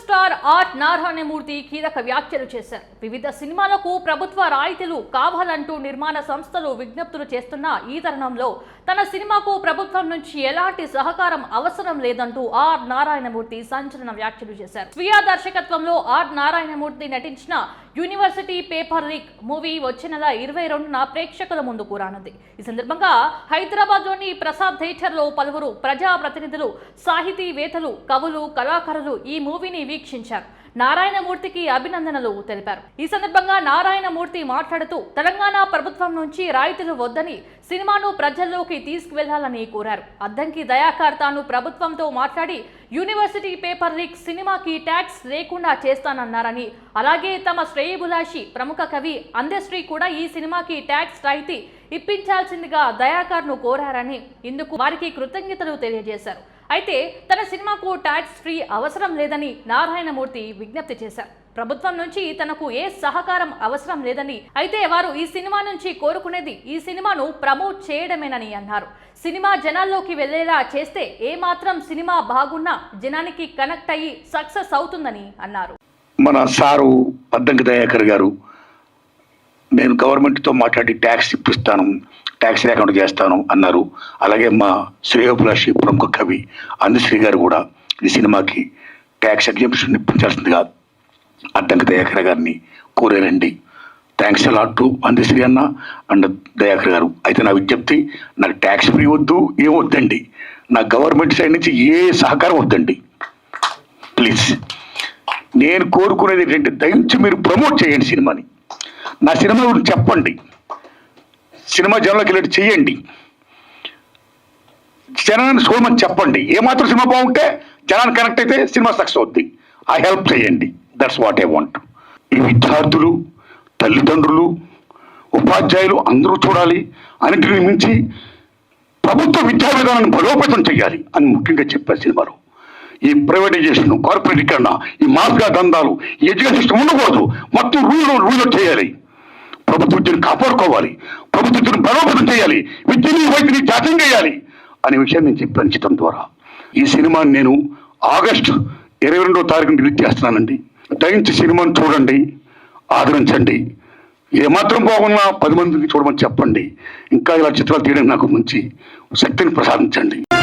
Star are Narayanamurthy కీలక వ్యాఖ్యలు చేశారు. వివిధ సినిమాలకు ప్రభుత్వ రాయితీలు కావాలంటూ నిర్మాణ సంస్థలు విజ్ఞప్తులు చేస్తున్న ఈ తరుణంలో తన సినిమాకు ప్రభుత్వం నుంచి ఎలాంటి సహకారం అవసరం లేదంటూ ఆర్ నారాయణమూర్తి సంచలన వ్యాఖ్యలు చేశారు. స్వీయ దర్శకత్వంలో ఆర్ నారాయణమూర్తి నటించిన యూనివర్సిటీ పేపర్ లీక్ మూవీ వచ్చే నెల ఇరవై రెండున ప్రేక్షకుల ముందుకు రానుంది ఈ సందర్భంగా హైదరాబాద్లోని ప్రసాద్ థియేటర్లో పలువురు ప్రజా ప్రతినిధులు సాహితీవేత్తలు కవులు కళాకారులు ఈ మూవీని వీక్షించారు. నారాయణమూర్తికి అభినందనలు తెలిపారు. ఈ సందర్భంగా నారాయణమూర్తి మాట్లాడుతూ తెలంగాణ ప్రభుత్వం నుంచి రాయితీలు వద్దని సినిమాను ప్రజల్లోకి తీసుకువెళ్ళాలని కోరారు. అద్దంకి దయాకర్ తాను ప్రభుత్వంతో మాట్లాడి యూనివర్సిటీ పేపర్ లీక్ సినిమాకి ట్యాక్స్ లేకుండా చేస్తానన్నారని అలాగే తమ శ్రేయబులాషి ప్రముఖ కవి అందశ్రీ కూడా ఈ సినిమాకి ట్యాక్స్ రాయితీ ఇప్పించాల్సిందిగా దయాకర్ను కోరారని ఇందుకు వారికి కృతజ్ఞతలు తెలియజేశారు. అయితే తన సినిమాకు ట్యాక్స్ ఫ్రీ అవసరం లేదని నారాయణమూర్తి విజ్ఞప్తి చేశారు. ప్రభుత్వం నుంచి తనకు ఏ సహకారం అవసరం లేదని అయితే వారు ఈ సినిమా నుంచి కోరుకునేది ఈ సినిమాను ప్రమోట్ చేయడమేనని అన్నారు. సినిమా జనాల్లోకి వెళ్ళేలా చేస్తే ఏ మాత్రం సినిమా బాగున్నా జనానికి కనెక్ట్ అయ్యి సక్సెస్ అవుతుందని అన్నారు. మన సారు పద్దంకి దయాకర్ గారు నేను గవర్నమెంట్తో మాట్లాడి ట్యాక్స్ ఇప్పిస్తాను ట్యాక్స్ లేకుండా చేస్తాను అన్నారు. అలాగే మా శ్రేయోభిలాషి ప్రముఖ కవి అందశ్రీ గారు కూడా ఈ సినిమాకి ట్యాక్స్ ఎగ్జిబిషన్ ఇప్పించాల్సిందిగా అడ్డంకి దయాకర్ గారిని కోరారండి. Thanks a lot to Andashri అన్న అండ్ దయాకర్ గారు. అయితే నా విజ్ఞప్తి నాకు ట్యాక్స్ ఫ్రీ వద్దు ఏం వద్దండి? నా గవర్నమెంట్ సైడ్ నుంచి ఏ సహకారం వద్దండి. ప్లీజ్ నేను కోరుకునేది ఏంటంటే దయించి మీరు ప్రమోట్ చేయండి సినిమాని. నా సినిమా గురించి చెప్పండి. సినిమా జనంలోకి వెళ్ళి చేయండి జనాన్ని చూడమని చెప్పండి. ఏమాత్రం సినిమా బాగుంటే జనాన్ని కనెక్ట్ అయితే సినిమా సక్సెస్ అవుద్ది. ఆ హెల్ప్ చేయండి. దట్స్ వాట్ ఐ వాంట్ ఈ విద్యార్థులు తల్లిదండ్రులు ఉపాధ్యాయులు అందరూ చూడాలి. అన్నింటిని మించి ప్రభుత్వ విద్యా విధానాన్ని బలోపేతం చేయాలి అని ముఖ్యంగా చెప్పారు సినిమాలో. ఈ ప్రైవేటైజేషన్ కార్పొరేటీకరణ ఈ మాఫియా దందాలు ఈ ఎడ్యుకేషన్ సిస్టమ్ ఉండకూడదు. మొత్తం రూల్ రూల్ చేయాలి. ప్రభుత్వ విద్యను కాపాడుకోవాలి. ప్రభుత్వ విద్యను బలోపేతం చేయాలి. విద్యని వైద్యుని జాతం చేయాలి అనే విషయం నేను చెప్పాను చిత్రం ద్వారా. ఈ సినిమాని నేను ఆగస్టు ఇరవై రెండో తారీఖున రిలీజ్ చేస్తున్నానండి. దయించి సినిమాను చూడండి ఆదరించండి. ఏమాత్రం బాగున్నా పది మందికి చూడమని చెప్పండి. ఇంకా ఇలా చిత్రాలు తీయడానికి నాకు మంచి శక్తిని ప్రసాదించండి.